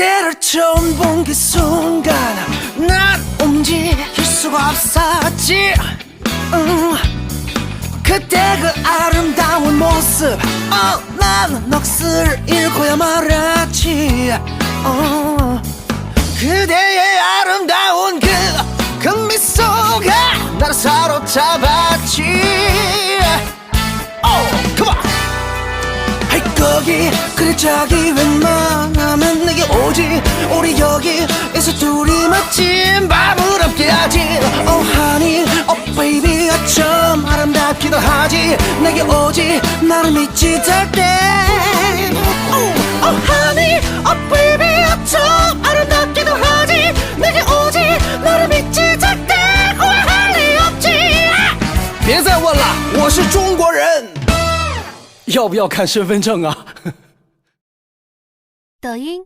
그대를 처음 본 그 순간 난 움직일 수가 없었지. 음, 그때 그 아름다운 모습. 어, 난 넋을 잃고야 말았지. 어, 그대의 아름다운 그, 그 미소가 나를 사로잡 아이 거기 그래 저기 웬만하면 내게 오지 우리 여기에서 둘이 멋진 밤을 함께하지 Oh honey, oh baby 어쩜 아름답기도 하지 내게 오지 나를 믿지 절대 Oh, oh honey, oh baby 어쩜 아름답기도 하지 내게 오지 나를 믿지 절대 후회할 리 없지 别再问了，我是中国人。 要不要看身份证啊？抖音、